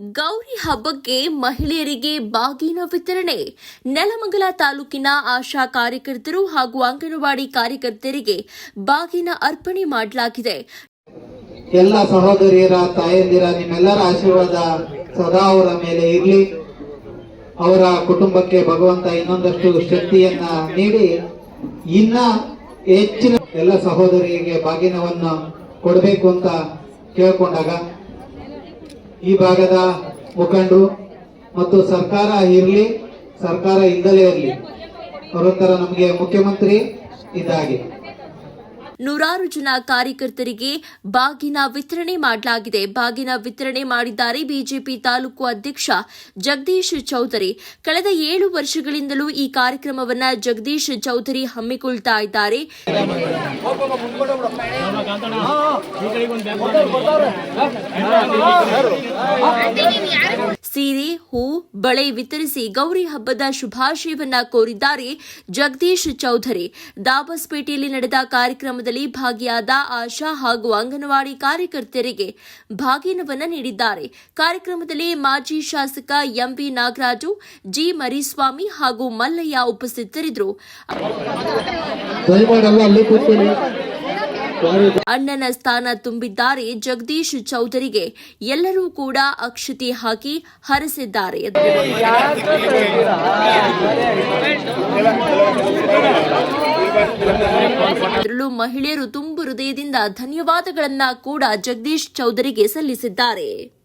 ಗೌರಿ ಹಬ್ಬಕ್ಕೆ ಮಹಿಳೆಯರಿಗೆ ಬಾಗಿನ ವಿತರಣೆ. ನೆಲಮಂಗಲ ತಾಲೂಕಿನ ಆಶಾ ಕಾರ್ಯಕರ್ತರು ಹಾಗೂ ಅಂಗನವಾಡಿ ಕಾರ್ಯಕರ್ತರಿಗೆ ಬಾಗಿನ ಅರ್ಪಣೆ ಮಾಡಲಾಗಿದೆ. ಎಲ್ಲ ಸಹೋದರಿಯರ, ತಾಯಂದಿರ, ನಿಮ್ಮೆಲ್ಲರ ಆಶೀರ್ವಾದ ಸದಾ ಅವರ ಮೇಲೆ ಇರಲಿ. ಅವರ ಕುಟುಂಬಕ್ಕೆ ಭಗವಂತ ಇನ್ನೊಂದಷ್ಟು ಶಕ್ತಿಯನ್ನ ನೀಡಿ. ಇನ್ನ ಹೆಚ್ಚಿನ ಎಲ್ಲ ಸಹೋದರಿಯರಿಗೆ ಬಾಗಿನವನ್ನು ಕೊಡಬೇಕು ಅಂತ ಕೇಳ್ಕೊಂಡಾಗ ಈ ಭಾಗದ ಮುಖಂಡರು ಮತ್ತು ಸರ್ಕಾರ ಇರಲಿ ಸರ್ಕಾರ ಇಲ್ಲದಲೇ ಇರಲಿ ಅವರೊಂಥರ ನಮಗೆ ಮುಖ್ಯಮಂತ್ರಿ ಇದ್ದಾಗೆ. ನೂರಾರು ಜನ ಕಾರ್ಯಕರ್ತರಿಗೆ ಬಾಗಿನ ವಿತರಣೆ ಮಾಡಲಾಗಿದೆ. ಬಾಗಿನ ವಿತರಣೆ ಮಾಡಿದ್ದಾರೆ ಬಿಜೆಪಿ ತಾಲೂಕು ಅಧ್ಯಕ್ಷ ಜಗದೀಶ್ ಚೌಧರಿ. ಕಳೆದ ಏಳು ವರ್ಷಗಳಿಂದಲೂ ಈ ಕಾರ್ಯಕ್ರಮವನ್ನ ಜಗದೀಶ್ ಚೌಧರಿ ಹಮ್ಮಿಕೊಳ್ತಾ ಇದ್ದಾರೆ. ಸೀರೆ ಹೂ, ಬಳೆ ವಿತರಿಸಿ ಗೌರಿ ಹಬ್ಬದ ಶುಭಾಶಯವನ್ನ ಕೋರಿದ್ದಾರೆ ಜಗದೀಶ್ ಚೌಧರಿ. ದಾಬಸ್ಪೇಟೆಯಲ್ಲಿ ನಡೆದ ಕಾರ್ಯಕ್ರಮದಲ್ಲಿ ಭಾಗಿಯಾದ ಆಶಾ ಹಾಗೂ ಅಂಗನವಾಡಿ ಕಾರ್ಯಕರ್ತರಿಗೆ ಭಾಗಿನವನ್ನ ನೀಡಿದ್ದಾರೆ. ಕಾರ್ಯಕ್ರಮದಲ್ಲಿ ಮಾಜಿ ಶಾಸಕ ಎಂಬಿ ನಾಗರಾಜು, ಜಿ ಮರಿಸ್ವಾಮಿ ಹಾಗೂ ಮಲ್ಲಯ್ಯ ಉಪಸ್ಥಿತರಿದ್ದರು. ಅಣ್ಣನ ಸ್ಥಾನ ತುಂಬಿದ್ದಾರೆ ಜಗದೀಶ್ ಚೌಧರಿಗೆ. ಎಲ್ಲರೂ ಕೂಡ ಅಕ್ಷತೆ ಹಾಕಿ ಹರಸಿದ್ದಾರೆ. ಅದರಲ್ಲೂ ಮಹಿಳೆಯರು ತುಂಬು ಹೃದಯದಿಂದ ಧನ್ಯವಾದಗಳನ್ನ ಕೂಡ ಜಗದೀಶ್ ಚೌಧರಿಗೆ ಸಲ್ಲಿಸಿದ್ದಾರೆ.